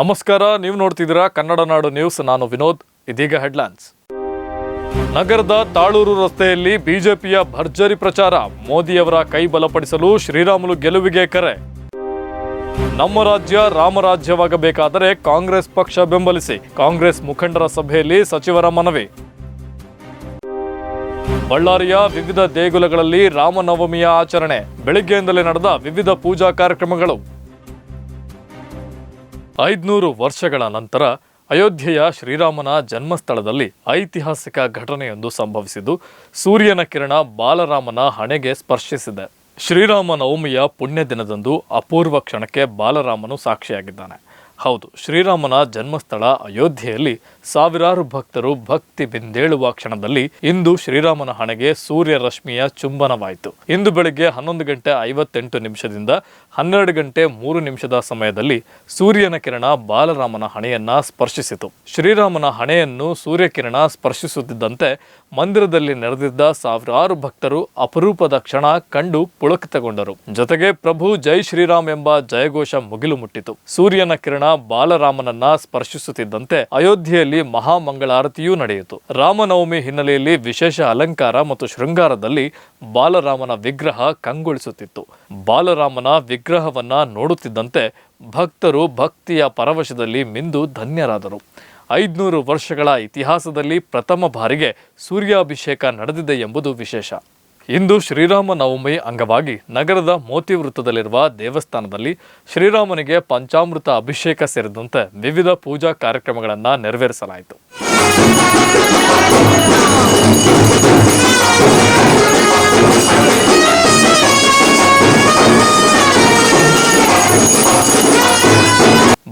ನಮಸ್ಕಾರ, ನೀವು ನೋಡ್ತಿದ್ದೀರಾ ಕನ್ನಡ ನಾಡು ನ್ಯೂಸ್. ನಾನು ವಿನೋದ್, ಇದೀಗ ಹೆಡ್ಲೈನ್ಸ್. ನಗರದ ತಾಳೂರು ರಸ್ತೆಯಲ್ಲಿ ಬಿಜೆಪಿಯ ಭರ್ಜರಿ ಪ್ರಚಾರ. ಮೋದಿಯವರ ಕೈ ಬಲಪಡಿಸಲು ಶ್ರೀರಾಮುಲು ಗೆಲುವಿಗೆ ಕರೆ. ನಮ್ಮ ರಾಜ್ಯ ರಾಮರಾಜ್ಯವಾಗಬೇಕಾದರೆ ಕಾಂಗ್ರೆಸ್ ಪಕ್ಷ ಬೆಂಬಲಿಸಿ. ಕಾಂಗ್ರೆಸ್ ಮುಖಂಡರ ಸಭೆಯಲ್ಲಿ ಸಚಿವರ ಮನವಿ. ಬಳ್ಳಾರಿಯ ವಿವಿಧ ದೇಗುಲಗಳಲ್ಲಿ ರಾಮನವಮಿಯ ಆಚರಣೆ. ಬೆಳಿಗ್ಗೆಯಿಂದಲೇ ನಡೆದ ವಿವಿಧ ಪೂಜಾ ಕಾರ್ಯಕ್ರಮಗಳು. ಐದ್ನೂರು ವರ್ಷಗಳ ನಂತರ ಅಯೋಧ್ಯೆಯ ಶ್ರೀರಾಮನ ಜನ್ಮಸ್ಥಳದಲ್ಲಿ ಐತಿಹಾಸಿಕ ಘಟನೆಯೊಂದು ಸಂಭವಿಸಿದ್ದು, ಸೂರ್ಯನ ಕಿರಣ ಬಾಲರಾಮನ ಹಣೆಗೆ ಸ್ಪರ್ಶಿಸಿದೆ. ಶ್ರೀರಾಮ ನವಮಿಯ ಪುಣ್ಯ ದಿನದಂದು ಅಪೂರ್ವ ಕ್ಷಣಕ್ಕೆ ಬಾಲರಾಮನು ಸಾಕ್ಷಿಯಾಗಿದ್ದಾನೆ. ಹೌದು, ಶ್ರೀರಾಮನ ಜನ್ಮಸ್ಥಳ ಅಯೋಧ್ಯೆಯಲ್ಲಿ ಸಾವಿರಾರು ಭಕ್ತರು ಭಕ್ತಿ ಬಿಂದೇಳುವ ಕ್ಷಣದಲ್ಲಿ ಇಂದು ಶ್ರೀರಾಮನ ಹಣೆಗೆ ಸೂರ್ಯ ರಶ್ಮಿಯ ಚುಂಬನವಾಯಿತು. ಇಂದು ಬೆಳಗ್ಗೆ ಹನ್ನೊಂದು ಗಂಟೆ ಐವತ್ತೆಂಟು ನಿಮಿಷದಿಂದ ಹನ್ನೆರಡು ಗಂಟೆ ಮೂರು ನಿಮಿಷದ ಸಮಯದಲ್ಲಿ ಸೂರ್ಯನ ಕಿರಣ ಬಾಲರಾಮನ ಹಣೆಯನ್ನ ಸ್ಪರ್ಶಿಸಿತು. ಶ್ರೀರಾಮನ ಹಣೆಯನ್ನು ಸೂರ್ಯಕಿರಣ ಸ್ಪರ್ಶಿಸುತ್ತಿದ್ದಂತೆ ಮಂದಿರದಲ್ಲಿ ನೆರೆದಿದ್ದ ಸಾವಿರಾರು ಭಕ್ತರು ಅಪರೂಪದ ಕ್ಷಣ ಕಂಡು ಪುಳಕಿತಗೊಂಡರು. ಜೊತೆಗೆ ಪ್ರಭು ಜೈ ಶ್ರೀರಾಮ್ ಎಂಬ ಜಯಘೋಷ ಮುಗಿಲು ಮುಟ್ಟಿತು. ಸೂರ್ಯನ ಕಿರಣ ಬಾಲರಾಮನನ್ನ ಸ್ಪರ್ಶಿಸುತ್ತಿದ್ದಂತೆ ಅಯೋಧ್ಯೆಯಲ್ಲಿ ಮಹಾಮಂಗಳಾರತಿಯೂ ನಡೆಯಿತು. ರಾಮನವಮಿ ಹಿನ್ನೆಲೆಯಲ್ಲಿ ವಿಶೇಷ ಅಲಂಕಾರ ಮತ್ತು ಶೃಂಗಾರದಲ್ಲಿ ಬಾಲರಾಮನ ವಿಗ್ರಹ ಕಂಗೊಳಿಸುತ್ತಿತ್ತು. ಬಾಲರಾಮನ ವಿಗ್ರಹವನ್ನ ನೋಡುತ್ತಿದ್ದಂತೆ ಭಕ್ತರು ಭಕ್ತಿಯ ಪರವಶದಲ್ಲಿ ಮಿಂದು ಧನ್ಯರಾದರು. ಐದುನೂರು ವರ್ಷಗಳ ಇತಿಹಾಸದಲ್ಲಿ ಪ್ರಥಮ ಬಾರಿಗೆ ಸೂರ್ಯಾಭಿಷೇಕ ನಡೆದಿದೆ ಎಂಬುದು ವಿಶೇಷ. ಇಂದು ಶ್ರೀರಾಮ ನವಮಿ ಅಂಗವಾಗಿ ನಗರದ ಮೋತಿ ವೃತ್ತದಲ್ಲಿರುವ ದೇವಸ್ಥಾನದಲ್ಲಿ ಶ್ರೀರಾಮನಿಗೆ ಪಂಚಾಮೃತ ಅಭಿಷೇಕ ಸೇರಿದಂತೆ ವಿವಿಧ ಪೂಜಾ ಕಾರ್ಯಕ್ರಮಗಳನ್ನು ನೆರವೇರಿಸಲಾಯಿತು.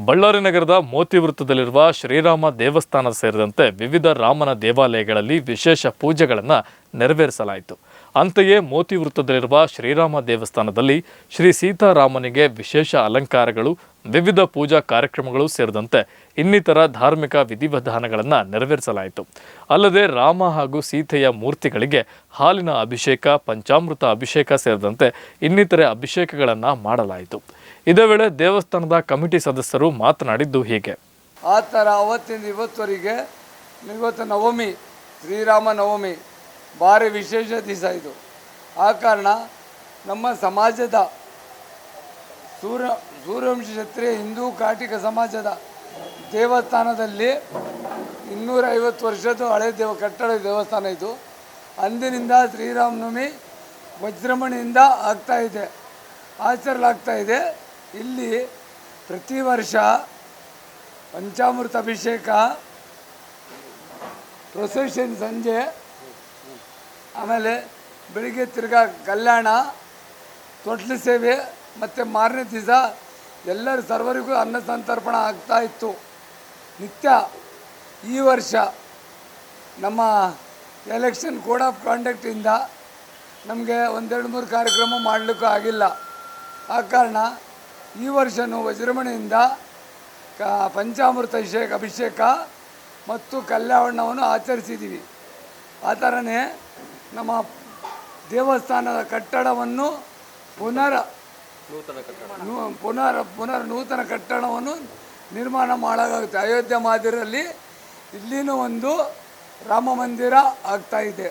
ಬಳ್ಳಾರಿ ನಗರದ ಮೋತಿ ವೃತ್ತದಲ್ಲಿರುವ ಶ್ರೀರಾಮ ದೇವಸ್ಥಾನ ಸೇರಿದಂತೆ ವಿವಿಧ ರಾಮನ ದೇವಾಲಯಗಳಲ್ಲಿ ವಿಶೇಷ ಪೂಜೆಗಳನ್ನು ನೆರವೇರಿಸಲಾಯಿತು. ಅಂತೆಯೇ ಮೋತಿ ವೃತ್ತದಲ್ಲಿರುವ ಶ್ರೀರಾಮ ದೇವಸ್ಥಾನದಲ್ಲಿ ಶ್ರೀ ಸೀತಾರಾಮನಿಗೆ ವಿಶೇಷ ಅಲಂಕಾರಗಳು, ವಿವಿಧ ಪೂಜಾ ಕಾರ್ಯಕ್ರಮಗಳು ಸೇರಿದಂತೆ ಇನ್ನಿತರ ಧಾರ್ಮಿಕ ವಿಧಿವಿಧಾನಗಳನ್ನು ನೆರವೇರಿಸಲಾಯಿತು. ಅಲ್ಲದೆ ರಾಮ ಹಾಗೂ ಸೀತೆಯ ಮೂರ್ತಿಗಳಿಗೆ ಹಾಲಿನ ಅಭಿಷೇಕ, ಪಂಚಾಮೃತ ಅಭಿಷೇಕ ಸೇರಿದಂತೆ ಇನ್ನಿತರೆ ಅಭಿಷೇಕಗಳನ್ನು ಮಾಡಲಾಯಿತು. ಇದೇ ವೇಳೆ ದೇವಸ್ಥಾನದ ಕಮಿಟಿ ಸದಸ್ಯರು ಮಾತನಾಡಿದ್ದು ಹೀಗೆ. ಆ ಥರ ಅವತ್ತಿಂದ ಇವತ್ತುವರೆಗೆ ಇವತ್ತು ನವಮಿ, ಶ್ರೀರಾಮ ನವಮಿ. ಭಾರಿ ವಿಶೇಷ ದಿವಸ ಇದು. ಆ ಕಾರಣ ನಮ್ಮ ಸಮಾಜದ ಸೂರ್ಯ, ಸೂರ್ಯವಂಶ ಕ್ಷತ್ರಿಯ ಹಿಂದೂ ಕಾಟಿಕ ಸಮಾಜದ ದೇವಸ್ಥಾನದಲ್ಲಿ ಇನ್ನೂರ ಐವತ್ತು ವರ್ಷದ ಹಳೆ ದೇವ, ಕಟ್ಟಡ ದೇವಸ್ಥಾನ ಇದು. ಅಂದಿನಿಂದ ಶ್ರೀರಾಮನವಮಿ ವಜ್ರಮಣಿಯಿಂದ ಆಗ್ತಾ ಇದೆ ಆಚರಣೆಲಾಗ್ತಾ ಇದೆ. ಇಲ್ಲಿ ಪ್ರತಿ ವರ್ಷ ಪಂಚಾಮೃತ ಅಭಿಷೇಕ ಪ್ರೊಸೆಷನ್ ಸಂಜೆ ಆಮೇಲೆ ಬೆಳಿಗ್ಗೆ ತಿರ್ಗಾ ಕಲ್ಯಾಣ, ತೊಟ್ಲು ಸೇವೆ ಮತ್ತು ಮಾರನೇ ದಿವಸ ಎಲ್ಲರ ಸರ್ವರಿಗೂ ಅನ್ನ ಸಂತರ್ಪಣ ಆಗ್ತಾ ಇತ್ತು. ನಿತ್ಯ ಈ ವರ್ಷ ನಮ್ಮ ಎಲೆಕ್ಷನ್ ಕೋಡ್ ಆಫ್ ಕಾಂಡಕ್ಟಿಂದ ನಮಗೆ ಒಂದೆರಡು ಮೂರು ಕಾರ್ಯಕ್ರಮ ಮಾಡಲಿಕ್ಕೂ ಆಗಿಲ್ಲ. ಆ ಕಾರಣ ಈ ವರ್ಷವೂ ವಜ್ರಮಣೆಯಿಂದ ಕ ಪಂಚಾಮೃತ ಅಭಿಷೇಕ ಅಭಿಷೇಕ ಮತ್ತು ಕಲ್ಯಾಣವನ್ನು ಆಚರಿಸಿದ್ದೀವಿ ಆ ಥರನೇ ನಮ್ಮ ದೇವಸ್ಥಾನದ ಕಟ್ಟಡವನ್ನು ಪುನರ್ ಪುನರ್ ಪುನರ್ ನೂತನ ಕಟ್ಟಡವನ್ನು ನಿರ್ಮಾಣ ಮಾಡೋಕ್ಕಾಗುತ್ತೆ ಅಯೋಧ್ಯೆ ಮಾದರಿಯಲ್ಲಿ ಇಲ್ಲಿನೂ ಒಂದು ರಾಮ ಮಂದಿರ ಆಗ್ತಾ ಇದೆ.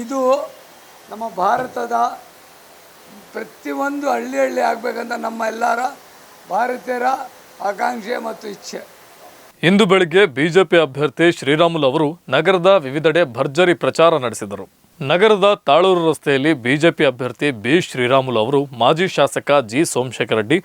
ಇದು ನಮ್ಮ ಭಾರತದ ಪ್ರತಿಯೊಂದು ಹಳ್ಳಿ ಹಳ್ಳಿ ಆಗಬೇಕಂತ ನಮ್ಮ ಎಲ್ಲರ ಭಾರತೀಯರ ಆಕಾಂಕ್ಷೆ ಮತ್ತು ಇಚ್ಛೆ. ಇಂದು ಬೆಳಗ್ಗೆ ಬಿಜೆಪಿ ಅಭ್ಯರ್ಥಿ ಶ್ರೀರಾಮುಲು ಅವರು ನಗರದ ವಿವಿಧೆಡೆ ಭರ್ಜರಿ ಪ್ರಚಾರ ನಡೆಸಿದರು. ನಗರದ ತಾಳೂರು ರಸ್ತೆಯಲ್ಲಿ ಬಿಜೆಪಿ ಅಭ್ಯರ್ಥಿ ಬಿ ಶ್ರೀರಾಮುಲು ಅವರು, ಮಾಜಿ ಶಾಸಕ ಜಿ ಸೋಮಶೇಖರ ರೆಡ್ಡಿ,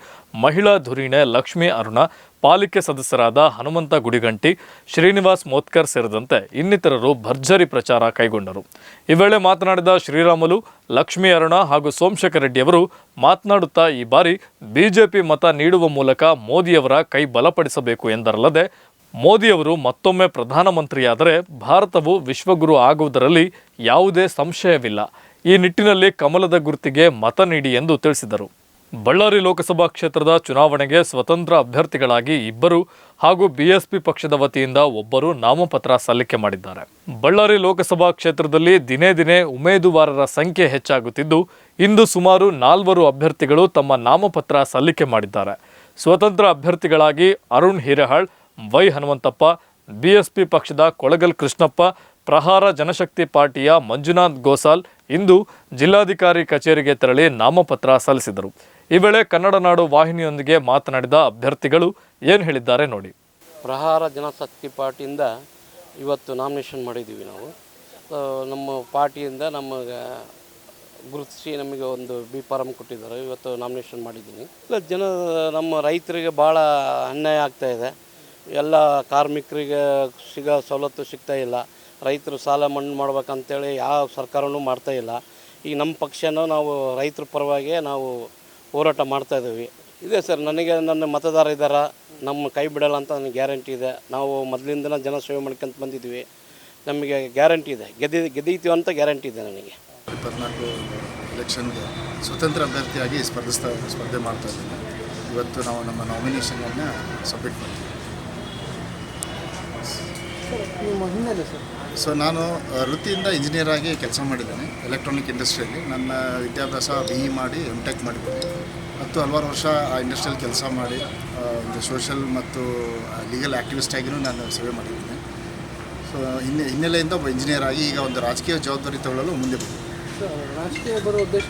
ಮಹಿಳಾ ಧುರೀಣೆ ಲಕ್ಷ್ಮೀ ಅರುಣ, ಪಾಲಿಕೆ ಸದಸ್ಯರಾದ ಹನುಮಂತ ಗುಡಿಗಂಟಿ, ಶ್ರೀನಿವಾಸ್ ಮೋತ್ಕರ್ ಸೇರಿದಂತೆ ಇನ್ನಿತರರು ಭರ್ಜರಿ ಪ್ರಚಾರ ಕೈಗೊಂಡರು. ಈ ವೇಳೆ ಮಾತನಾಡಿದ ಶ್ರೀರಾಮುಲು, ಲಕ್ಷ್ಮೀ ಅರುಣ ಹಾಗೂ ಸೋಮಶೇಖರ ರೆಡ್ಡಿ ಅವರು ಮಾತನಾಡುತ್ತಾ ಈ ಬಾರಿ ಬಿಜೆಪಿ ಮತ ನೀಡುವ ಮೂಲಕ ಮೋದಿಯವರ ಕೈ ಬಲಪಡಿಸಬೇಕು ಎಂದರಲ್ಲದೆ ಮೋದಿಯವರು ಮತ್ತೊಮ್ಮೆ ಪ್ರಧಾನಮಂತ್ರಿಯಾದರೆ ಭಾರತವು ವಿಶ್ವಗುರು ಆಗುವುದರಲ್ಲಿ ಯಾವುದೇ ಸಂಶಯವಿಲ್ಲ. ಈ ನಿಟ್ಟಿನಲ್ಲಿ ಕಮಲದ ಗುರುತಿಗೆ ಮತ ನೀಡಿ ಎಂದು ತಿಳಿಸಿದರು. ಬಳ್ಳಾರಿ ಲೋಕಸಭಾ ಕ್ಷೇತ್ರದ ಚುನಾವಣೆಗೆ ಸ್ವತಂತ್ರ ಅಭ್ಯರ್ಥಿಗಳಾಗಿ ಇಬ್ಬರು ಹಾಗೂ ಬಿಎಸ್ಪಿ ಪಕ್ಷದ ವತಿಯಿಂದ ಒಬ್ಬರು ನಾಮಪತ್ರ ಸಲ್ಲಿಕೆ ಮಾಡಿದ್ದಾರೆ. ಬಳ್ಳಾರಿ ಲೋಕಸಭಾ ಕ್ಷೇತ್ರದಲ್ಲಿ ದಿನೇ ದಿನೇ ಉಮೇದುವಾರರ ಸಂಖ್ಯೆ ಹೆಚ್ಚಾಗುತ್ತಿದ್ದು, ಇಂದು ಸುಮಾರು ನಾಲ್ವರು ಅಭ್ಯರ್ಥಿಗಳು ತಮ್ಮ ನಾಮಪತ್ರ ಸಲ್ಲಿಕೆ ಮಾಡಿದ್ದಾರೆ. ಸ್ವತಂತ್ರ ಅಭ್ಯರ್ಥಿಗಳಾಗಿ ಅರುಣ್ ಹಿರೇಹಾಳ್ ವೈ ಹನುಮಂತಪ್ಪ, ಬಿಎಸ್ಪಿ ಪಕ್ಷದ ಕೊಳಗಲ್ ಕೃಷ್ಣಪ್ಪ, ಪ್ರಹಾರ ಜನಶಕ್ತಿ ಪಾರ್ಟಿಯ ಮಂಜುನಾಥ್ ಗೋಸಾಲ್ ಇಂದು ಜಿಲ್ಲಾಧಿಕಾರಿ ಕಚೇರಿಗೆ ತೆರಳಿ ನಾಮಪತ್ರ ಸಲ್ಲಿಸಿದರು. ಈ ವೇಳೆ ಕನ್ನಡ ನಾಡು ವಾಹಿನಿಯೊಂದಿಗೆ ಮಾತನಾಡಿದ ಅಭ್ಯರ್ಥಿಗಳು ಏನು ಹೇಳಿದ್ದಾರೆ ನೋಡಿ. ಪ್ರಹಾರ ಜನಶಕ್ತಿ ಪಾರ್ಟಿಯಿಂದ ಇವತ್ತು ನಾಮಿನೇಷನ್ ಮಾಡಿದ್ದೀವಿ ನಾವು. ನಮ್ಮ ಪಾರ್ಟಿಯಿಂದ ನಮಗೆ ಗುರುತಿಸಿ ನಮಗೆ ಒಂದು ಬಿ ಫಾರಮ್ ಕೊಟ್ಟಿದ್ದಾರೆ. ಇವತ್ತು ನಾಮಿನೇಷನ್ ಮಾಡಿದ್ದೀನಿ. ಇಲ್ಲ, ಜನ ನಮ್ಮ ರೈತರಿಗೆ ಭಾಳ ಅನ್ಯಾಯ ಆಗ್ತಾ ಇದೆ. ಎಲ್ಲ ಕಾರ್ಮಿಕರಿಗೆ ಸಿಗೋ ಸವಲತ್ತು ಸಿಗ್ತಾ ಇಲ್ಲ. ರೈತರು ಸಾಲ ಮಣ್ಣು ಮಾಡ್ಬೇಕಂತೇಳಿ ಯಾವ ಸರ್ಕಾರವೂ ಮಾಡ್ತಾ ಇಲ್ಲ. ಈಗ ನಮ್ಮ ಪಕ್ಷನೂ ನಾವು ರೈತರ ಪರವಾಗಿ ನಾವು ಹೋರಾಟ ಮಾಡ್ತಾ ಇದ್ದೀವಿ. ಇದೆ ಸರ್ ನನಗೆ ನನ್ನ ಮತದಾರ ಇದ್ದಾರ ನಮ್ಮ ಕೈ ಬಿಡಲ್ಲ ಅಂತ ನನಗೆ ಗ್ಯಾರಂಟಿ ಇದೆ. ನಾವು ಮೊದಲಿಂದನ ಜನ ಸೇವೆ ಮಾಡ್ಕೊಂತ ಬಂದಿದ್ವಿ ನಮಗೆ ಗ್ಯಾರಂಟಿ ಇದೆ. ಗೆದ್ದಿ ಗೆದ್ದೀತೀವಿ ಅಂತ ಗ್ಯಾರಂಟಿ ಇದೆ ನನಗೆ. ಇಪ್ಪತ್ನಾಲ್ಕು ಎಲೆಕ್ಷನ್ಗೆ ಸ್ವತಂತ್ರ ಅಭ್ಯರ್ಥಿಯಾಗಿ ಸ್ಪರ್ಧಿಸ್ತಾ ಸ್ಪರ್ಧೆ ಮಾಡ್ತಾ ಇದ್ದೀನಿ. ಇವತ್ತು ನಾವು ನಮ್ಮ ನಾಮಿನೇಷನನ್ನು ಸಬ್ಮಿಟ್ ಮಾಡ್ತೀವಿ. ಸೊ ನಾನು ವೃತ್ತಿಯಿಂದ ಇಂಜಿನಿಯರ್ ಆಗಿ ಕೆಲಸ ಮಾಡಿದ್ದೇನೆ ಎಲೆಕ್ಟ್ರಾನಿಕ್ ಇಂಡಸ್ಟ್ರಿಯಲ್ಲಿ ನನ್ನ ವಿದ್ಯಾಭ್ಯಾಸ ಬಿ ಇ ಮಾಡಿ ಎಂ ಟೆಕ್ ಮಾಡಿದ್ದೀನಿ. ಮತ್ತು ಹಲವಾರು ವರ್ಷ ಆ ಇಂಡಸ್ಟ್ರಿಯಲ್ಲಿ ಕೆಲಸ ಮಾಡಿ ಒಂದು ಸೋಷಲ್ ಮತ್ತು ಲೀಗಲ್ ಆ್ಯಕ್ಟಿವಿಸ್ಟ್ ಆಗಿಯೂ ನಾನು ಸೇವೆ ಮಾಡಿದ್ದೀನಿ. ಸೊ ಹಿನ್ನೆ ಹಿನ್ನೆಲೆಯಿಂದ ಒಬ್ಬ ಇಂಜಿನಿಯರ್ ಆಗಿ ಈಗ ಒಂದು ರಾಜಕೀಯ ಜವಾಬ್ದಾರಿ ತಗೊಳ್ಳಲು ಮುಂದೆ ಬಂದಿದ್ದೀನಿ ರಾಜಕೀಯ ಬರೋ ಉದ್ದೇಶ?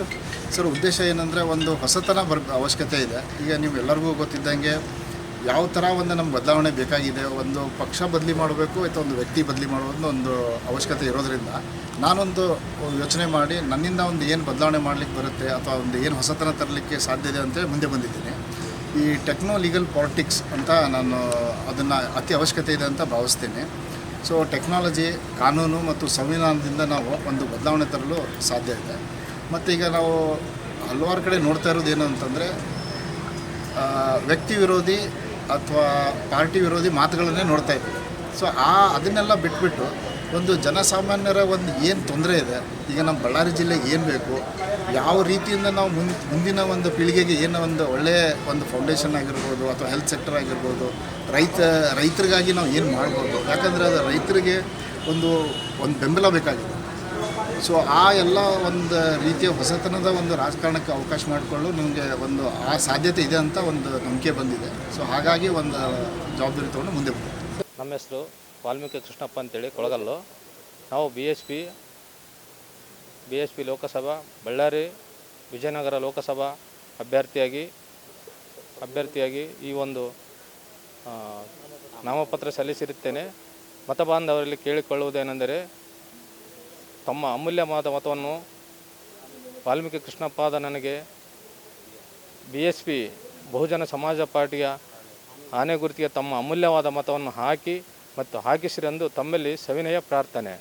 ಸರ್ ಉದ್ದೇಶ ಏನಂದರೆ ಒಂದು ಹೊಸತನ ಬರ್ ಅವಶ್ಯಕತೆ ಇದೆ. ಈಗ ನೀವು ಎಲ್ಲರಿಗೂ ಗೊತ್ತಿದ್ದಂಗೆ ಯಾವ ಥರ ಒಂದು ನಮ್ಮ ಬದಲಾವಣೆ ಬೇಕಾಗಿದೆ, ಒಂದು ಪಕ್ಷ ಬದಲಿ ಮಾಡಬೇಕು ಅಥವಾ ಒಂದು ವ್ಯಕ್ತಿ ಬದಲಿ ಮಾಡೋದು ಒಂದು ಅವಶ್ಯಕತೆ ಇರೋದರಿಂದ ನಾನೊಂದು ಯೋಚನೆ ಮಾಡಿ ನನ್ನಿಂದ ಒಂದು ಏನು ಬದಲಾವಣೆ ಮಾಡಲಿಕ್ಕೆ ಬರುತ್ತೆ ಅಥವಾ ಒಂದು ಏನು ಹೊಸತನ ತರಲಿಕ್ಕೆ ಸಾಧ್ಯ ಇದೆ ಅಂತೇಳಿ ಮುಂದೆ ಬಂದಿದ್ದೀನಿ. ಈ ಟೆಕ್ನೋ ಲೀಗಲ್ ಪಾಲಿಟಿಕ್ಸ್ ಅಂತ ನಾನು ಅದನ್ನು ಅತಿ ಅವಶ್ಯಕತೆ ಇದೆ ಅಂತ ಭಾವಿಸ್ತೀನಿ. ಸೊ ಟೆಕ್ನಾಲಜಿ ಕಾನೂನು ಮತ್ತು ಸಂವಿಧಾನದಿಂದ ನಾವು ಒಂದು ಬದಲಾವಣೆ ತರಲು ಸಾಧ್ಯ ಇದೆ. ಮತ್ತು ಈಗ ನಾವು ಹಲವಾರು ಕಡೆ ನೋಡ್ತಾ ಇರೋದು ಏನು ಅಂತಂದರೆ ವ್ಯಕ್ತಿ ವಿರೋಧಿ ಅಥವಾ ಪಾರ್ಟಿ ವಿರೋಧಿ ಮಾತುಗಳನ್ನೇ ನೋಡ್ತಾ ಇದ್ವಿ. ಸೊ ಆ ಅದನ್ನೆಲ್ಲ ಬಿಟ್ಬಿಟ್ಟು ಒಂದು ಜನಸಾಮಾನ್ಯರ ಒಂದು ಏನು ತೊಂದರೆ ಇದೆ, ಈಗ ನಮ್ಮ ಬಳ್ಳಾರಿ ಜಿಲ್ಲೆಗೆ ಏನು ಬೇಕು, ಯಾವ ರೀತಿಯಿಂದ ನಾವು ಮುಂದೆ, ಮುಂದಿನ ಒಂದು ಪೀಳಿಗೆಗೆ ಏನೋ ಒಂದು ಒಳ್ಳೆಯ ಒಂದು ಫೌಂಡೇಶನ್ ಆಗಿರ್ಬೋದು ಅಥವಾ ಹೆಲ್ತ್ ಸೆಕ್ಟರ್ ಆಗಿರ್ಬೋದು, ರೈತ, ರೈತರಿಗಾಗಿ ನಾವು ಏನು ಮಾಡ್ಬೋದು, ಯಾಕಂದರೆ ಅದು ರೈತರಿಗೆ ಒಂದು ಒಂದು ಬೆಂಬಲ ಬೇಕಾಗಿದೆ. ಸೊ ಆ ಎಲ್ಲ ಒಂದು ರೀತಿಯ ಹೊಸತನದ ಒಂದು ರಾಜಕಾರಣಕ್ಕೆ ಅವಕಾಶ ಮಾಡಿಕೊಳ್ಳಲು ನಿಮಗೆ ಒಂದು ಆ ಸಾಧ್ಯತೆ ಇದೆ ಅಂತ ಒಂದು ನಂಬಿಕೆ ಬಂದಿದೆ. ಸೊ ಹಾಗಾಗಿ ಒಂದು ಜವಾಬ್ದಾರಿ ತೊಗೊಂಡು ಮುಂದೆ ಬಂದಿದೆ ನಮ್ಮ ಹೆಸರು ವಾಲ್ಮೀಕಿ ಕೃಷ್ಣಪ್ಪ ಅಂತೇಳಿ, ಕೊಳಗಲ್ಲು. ನಾವು B S P, B S P Lok Sabha, Ballari, Vijayanagara Lok Sabha ಅಭ್ಯರ್ಥಿಯಾಗಿ ಅಭ್ಯರ್ಥಿಯಾಗಿ ಈ ಒಂದು ನಾಮಪತ್ರ ಸಲ್ಲಿಸಿರುತ್ತೇನೆ. ಮತಬಾಂಧವರಲ್ಲಿ ಕೇಳಿಕೊಳ್ಳುವುದೇನೆಂದರೆ ತಮ್ಮ ಅಮೂಲ್ಯವಾದ ಮತವನ್ನು ವಾಲ್ಮೀಕಿ ಕೃಷ್ಣಪ್ಪಾದ ನನಗೆ ಬಿ ಎಸ್ ಪಿ ಬಹುಜನ ಸಮಾಜ ಪಾರ್ಟಿಯ ಆನೆ ಗುರುತಿಗೆ ತಮ್ಮ ಅಮೂಲ್ಯವಾದ ಮತವನ್ನು ಹಾಕಿ ಮತ್ತು ಹಾಕಿಸಿರೆಂದು ತಮ್ಮಲ್ಲಿ ಸವಿನಯ ಪ್ರಾರ್ಥನೆ.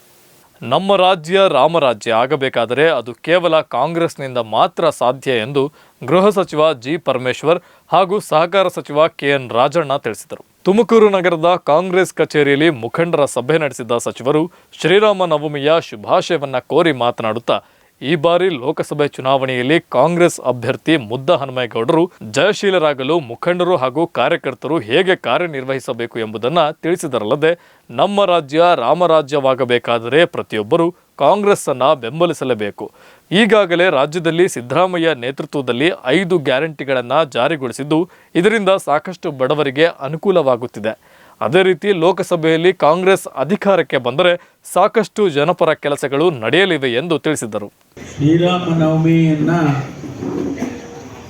ನಮ್ಮ ರಾಜ್ಯ ರಾಮರಾಜ್ಯ ಆಗಬೇಕಾದರೆ ಅದು ಕೇವಲ ಕಾಂಗ್ರೆಸ್ನಿಂದ ಮಾತ್ರ ಸಾಧ್ಯ ಎಂದು ಗೃಹ ಸಚಿವ ಜಿ ಪರಮೇಶ್ವರ್ ಹಾಗೂ ಸಹಕಾರ ಸಚಿವ ಕೆ ಎನ್ ರಾಜಣ್ಣ ತಿಳಿಸಿದರು. ತುಮಕೂರು ನಗರದ ಕಾಂಗ್ರೆಸ್ ಕಚೇರಿಯಲ್ಲಿ ಮುಖಂಡರ ಸಭೆ ನಡೆಸಿದ ಸಚಿವರು ಶ್ರೀರಾಮ ನವಮಿಯ ಶುಭಾಶಯವನ್ನ ಕೋರಿ ಮಾತನಾಡುತ್ತಾ ಈ ಬಾರಿ ಲೋಕಸಭೆ ಚುನಾವಣೆಯಲ್ಲಿ ಕಾಂಗ್ರೆಸ್ ಅಭ್ಯರ್ಥಿ ಮುದ್ದ ಹನುಮೇಗೌಡರು ಜಯಶೀಲರಾಗಲು ಮುಖಂಡರು ಹಾಗೂ ಕಾರ್ಯಕರ್ತರು ಹೇಗೆ ಕಾರ್ಯನಿರ್ವಹಿಸಬೇಕು ಎಂಬುದನ್ನು ತಿಳಿಸಿದರಲ್ಲದೆ, ನಮ್ಮ ರಾಜ್ಯ ರಾಮರಾಜ್ಯವಾಗಬೇಕಾದರೆ ಪ್ರತಿಯೊಬ್ಬರು ಕಾಂಗ್ರೆಸ್ ಅನ್ನ ಬೆಂಬಲಿಸಲೇಬೇಕು. ಈಗಾಗಲೇ ರಾಜ್ಯದಲ್ಲಿ ಸಿದ್ದರಾಮಯ್ಯ ನೇತೃತ್ವದಲ್ಲಿ ಐದು ಗ್ಯಾರಂಟಿಗಳನ್ನು ಜಾರಿಗೊಳಿಸಿದ್ದು, ಇದರಿಂದ ಸಾಕಷ್ಟು ಬಡವರಿಗೆ ಅನುಕೂಲವಾಗುತ್ತಿದೆ. ಅದೇ ರೀತಿ ಲೋಕಸಭೆಯಲ್ಲಿ ಕಾಂಗ್ರೆಸ್ ಅಧಿಕಾರಕ್ಕೆ ಬಂದರೆ ಸಾಕಷ್ಟು ಜನಪರ ಕೆಲಸಗಳು ನಡೆಯಲಿವೆ ಎಂದು ತಿಳಿಸಿದರು ಶ್ರೀರಾಮನವಮಿಯನ್ನ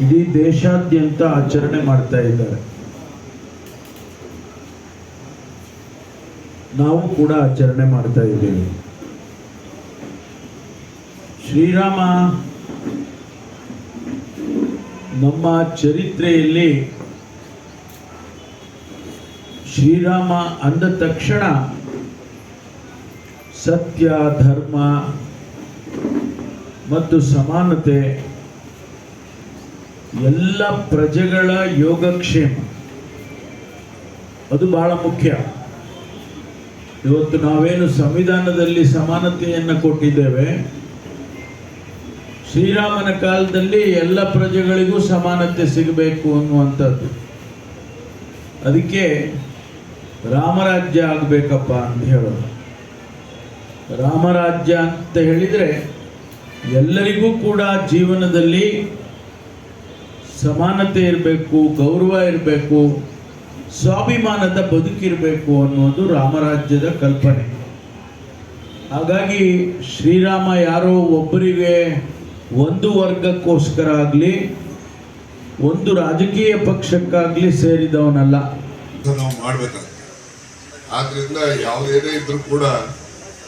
ಇಡೀ ದೇಶಾದ್ಯಂತ ಆಚರಣೆ ಮಾಡ್ತಾ ಇದ್ದಾರೆ. ನಾವು ಕೂಡ ಆಚರಣೆ ಮಾಡ್ತಾ ಇದ್ದೇವೆ. ಶ್ರೀರಾಮ ನಮ್ಮ ಚರಿತ್ರೆಯಲ್ಲಿ ಶ್ರೀರಾಮ ಅಂದ ತಕ್ಷಣ ಸತ್ಯ, ಧರ್ಮ ಮತ್ತು ಸಮಾನತೆ ಎಲ್ಲ ಪ್ರಜೆಗಳ ಯೋಗಕ್ಷೇಮ. ಅದು ಬಹಳ ಮುಖ್ಯ. ಇವತ್ತು ನಾವೇನು ಸಂವಿಧಾನದಲ್ಲಿ ಸಮಾನತೆಯನ್ನು ಕೊಟ್ಟಿದ್ದೇವೆ, ಶ್ರೀರಾಮನ ಕಾಲದಲ್ಲಿ ಎಲ್ಲ ಪ್ರಜೆಗಳಿಗೂ ಸಮಾನತೆ ಸಿಗಬೇಕು ಅನ್ನುವಂಥದ್ದು. ಅದಕ್ಕೆ ರಾಮರಾಜ್ಯ ಆಗಬೇಕಪ್ಪ ಅಂತ ಹೇಳೋದು. ರಾಮರಾಜ್ಯ ಅಂತ ಹೇಳಿದರೆ ಎಲ್ಲರಿಗೂ ಕೂಡ ಜೀವನದಲ್ಲಿ ಸಮಾನತೆ ಇರಬೇಕು, ಗೌರವ ಇರಬೇಕು, ಸ್ವಾಭಿಮಾನದ ಬದುಕಿರಬೇಕು ಅನ್ನೋದು ರಾಮರಾಜ್ಯದ ಕಲ್ಪನೆ. ಹಾಗಾಗಿ ಶ್ರೀರಾಮ ಯಾರೋ ಒಬ್ಬರಿಗೆ ಒಂದು ವರ್ಗಕ್ಕೋಸ್ಕರ ಆಗಲಿ, ಒಂದು ರಾಜಕೀಯ ಪಕ್ಷಕ್ಕಾಗಲಿ ಸೇರಿದವನಲ್ಲ. ನಾವು ಮಾಡಬೇಕಾಗ್ತದೆ. ಆದ್ರಿಂದ ಯಾವುದೇನೇ ಇದ್ರೂ ಕೂಡ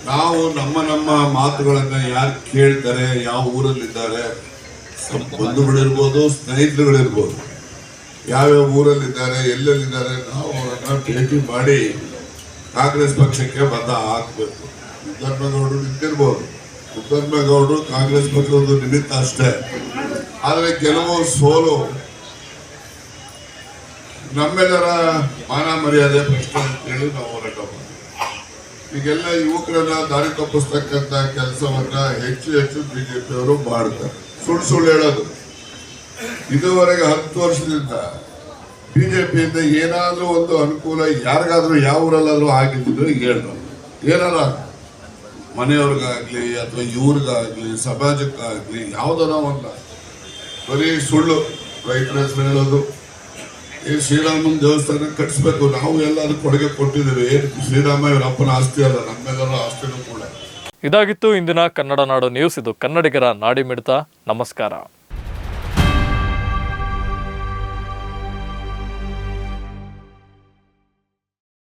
ನಾವು ನಮ್ಮ ನಮ್ಮ ಮಾತುಗಳನ್ನ ಯಾರು ಕೇಳ್ತಾರೆ, ಯಾವ ಊರಲ್ಲಿದ್ದಾರೆ ಬಂಧುಗಳಿರ್ಬೋದು, ಸ್ನೇಹಿತರುಗಳಿರ್ಬೋದು, ಯಾವ್ಯಾವ ಊರಲ್ಲಿದ್ದಾರೆ, ಎಲ್ಲೆಲ್ಲಿದ್ದಾರೆ, ನಾವು ಅವರನ್ನ ಭೇಟಿ ಮಾಡಿ ಕಾಂಗ್ರೆಸ್ ಪಕ್ಷಕ್ಕೆ ಬದ್ಧ ಹಾಕಬೇಕು ಮುದ್ದನ್ಮೇಗೌಡರು ನಿಂತಿರ್ಬೋದು. ಮುದ್ದನ್ಮೇಗೌಡರು ಕಾಂಗ್ರೆಸ್ ಪಕ್ಷದ ನಿಮಿತ್ತ ಅಷ್ಟೇ. ಆದರೆ ಕೆಲವು ಸೋಲು ನಮ್ಮೆಲ್ಲರ ಮಾನ ಮರ್ಯಾದೆ ಪ್ರಶ್ನೆ ಅಂತೇಳಿ ನಾವು ಹೋರಾಟ ಮಾಡ್ತೀವಿ. ಈಗೆಲ್ಲ ಯುವಕರನ್ನ ದಾರಿ ತಪ್ಪಿಸ್ತಕ್ಕಂಥ ಕೆಲಸವನ್ನ ಹೆಚ್ಚು ಹೆಚ್ಚು ಬಿಜೆಪಿಯವರು ಮಾಡ್ತಾರೆ. ಸುಳ್ಳು ಸುಳ್ಳು ಹೇಳೋದು. ಇದುವರೆಗೆ ಹತ್ತು ವರ್ಷದಿಂದ ಬಿಜೆಪಿಯಿಂದ ಏನಾದರೂ ಒಂದು ಅನುಕೂಲ ಯಾರಿಗಾದ್ರೂ ಯಾವ ಊರಲ್ಲಾದ್ರೂ ಆಗಿದ್ದು ಹೇಳೋದು ಏನಾರ ಮನೆಯವ್ರಿಗಾಗ್ಲಿ ಅಥವಾ ಇವ್ರಿಗಾಗ್ಲಿ, ಸಮಾಜಕ್ಕಾಗ್ಲಿ ಯಾವ್ದಾರ ಒಂದು. ಬರೀ ಸುಳ್ಳು. ರೈತರ ಹೆಸರು ಹೇಳೋದು. ಈ ಶ್ರೀರಾಮನ ದೇವಸ್ಥಾನ ಕಟ್ಟಿಸ್ಬೇಕು ನಾವು ಎಲ್ಲರೂ ಕೊಡುಗೆ ಕೊಟ್ಟಿದ್ದೀವಿ. ಶ್ರೀರಾಮ ಇವರ ಅಪ್ಪನ ಆಸ್ತಿ ಅಲ್ಲ, ನಮ್ಮೆಲ್ಲರ ಆಸ್ತಿನೂ ಕೂಡ. ಇದಾಗಿತ್ತು ಇಂದಿನ ಕನ್ನಡ ನಾಡು ನ್ಯೂಸ್. ಇದು ಕನ್ನಡಿಗರ ನಾಡಿ ಮಿಡಿತ ನಮಸ್ಕಾರ.